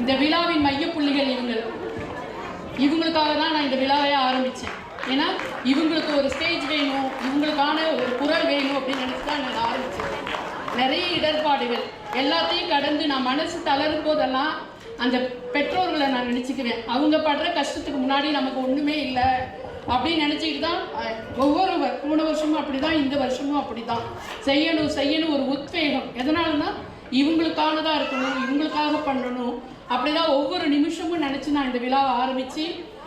இந்த விழாவின் மையப்புள்ளிகள் இவங்கள் இவங்களுக்காக தான் நான் இந்த விழாவே ஆரம்பித்தேன் ஏன்னா இவங்களுக்கு ஒரு ஸ்டேஜ் வேணும் இவங்களுக்கான ஒரு குரல் வேணும் அப்படின்னு நினச்சி தான் நான் ஆரம்பித்தேன் நிறைய இடர்பாடுகள். எல்லாத்தையும் கடந்து நான் மனசு தளரும் போதெல்லாம் அந்த பெற்றோர்களை நான் நினச்சிக்குவேன். அவங்க படுற கஷ்டத்துக்கு முன்னாடி நமக்கு ஒன்றுமே இல்லை அப்படின்னு நினச்சிக்கிட்டு தான் ஒவ்வொரு போன வருஷமும் அப்படி தான் இந்த வருஷமும் அப்படி தான் செய்யணும் செய்யணும் ஒரு உத்வேகம். எதனாலனா இவங்களுக்கானதாக இருக்கணும் இவங்களுக்காக பண்ணணும் அப்படிதான் ஒவ்வொரு நிமிஷமும் நினச்சி நான் இந்த விழாவை ஆரம்பித்து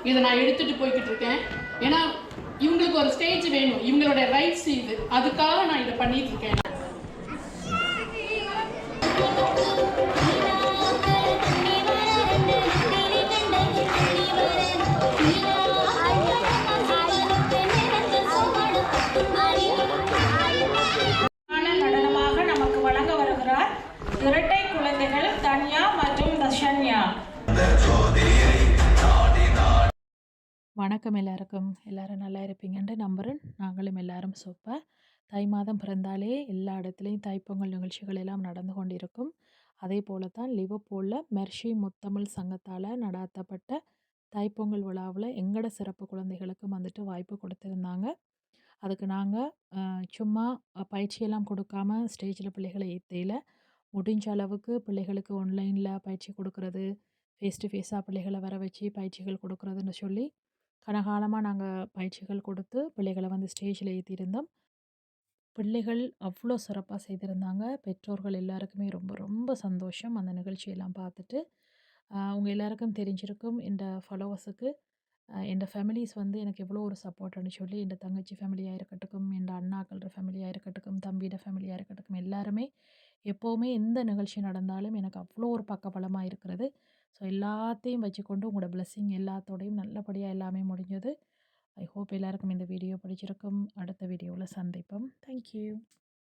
இதை நான் எடுத்துகிட்டு போய்கிட்டு இருக்கேன். ஏன்னா இவங்களுக்கு ஒரு ஸ்டேஜ் வேணும். இவங்களோட ரைட்ஸ் இது. அதுக்காக நான் இதை பண்ணிட்டு இருக்கேன். நடனமாக நமக்கு வழங்க வருகிறார். இரட்டை வணக்கம் எல்லாருக்கும். எல்லாரும் நல்லா இருப்பீங்கன்ட்டு நம்புகிறேன் நாங்களும் எல்லாரும் சூப்பர் தை மாதம் பிறந்தாலே எல்லா இடத்துலையும் தைப்பொங்கல் நிகழ்ச்சிகள் எல்லாம் நடந்து கொண்டிருக்கும். அதே போல தான் லிவப்பூலில் மெர்ஷி முத்தமிழ் சங்கத்தால் நடாத்தப்பட்ட தைப்பொங்கல் விழாவில் எங்களோட சிறப்பு குழந்தைகளுக்கும் வந்துட்டு வாய்ப்பு கொடுத்துருந்தாங்க. அதுக்கு நாங்கள் சும்மா பயிற்சியெல்லாம் கொடுக்காம ஸ்டேஜில் பிள்ளைகளை ஏற்றையில் முடிஞ்ச அளவுக்கு பிள்ளைகளுக்கு ஆன்லைனில் பயிற்சி கொடுக்கறது ஃபேஸ் டு ஃபேஸாக பிள்ளைகளை வர வச்சு பயிற்சிகள் கொடுக்குறதுன்னு சொல்லி கனகாலமாக நாங்கள் பயிற்சிகள் கொடுத்து பிள்ளைகளை வந்து ஸ்டேஜில் ஏற்றியிருந்தோம் பிள்ளைகள் அவ்வளோ சிறப்பாக செய்திருந்தாங்க. பெற்றோர்கள் எல்லாருக்குமே ரொம்ப ரொம்ப சந்தோஷம். அந்த நிகழ்ச்சியெல்லாம் பார்த்துட்டு அவங்க எல்லாருக்கும் தெரிஞ்சிருக்கும் இந்த ஃபாலோவர்ஸுக்கு என் ஃபேமிலிஸ் வந்து எனக்கு எவ்வளோ ஒரு சப்போர்ட்னு சொல்லி என் தங்கச்சி ஃபேமிலியாக இருக்கட்டும் என் அண்ணாக்கள ஃபேமிலியாக இருக்கட்டும் தம்பியோட ஃபேமிலியாக இருக்கட்டும் எல்லாருமே எப்போவுமே எந்த நிகழ்ச்சி நடந்தாலும் எனக்கு அவ்வளோ ஒரு பக்கபலமாக இருக்கிறது. ஸோ எல்லாத்தையும் வச்சுக்கொண்டு உங்களோட blessing எல்லாத்தோடையும் நல்லபடியாக எல்லாமே முடிஞ்சது. ஐ ஹோப் எல்லாருக்கும் இந்த வீடியோ பிடிச்சிருக்கும். அடுத்த வீடியோவில் சந்திப்போம். தேங்க்யூ.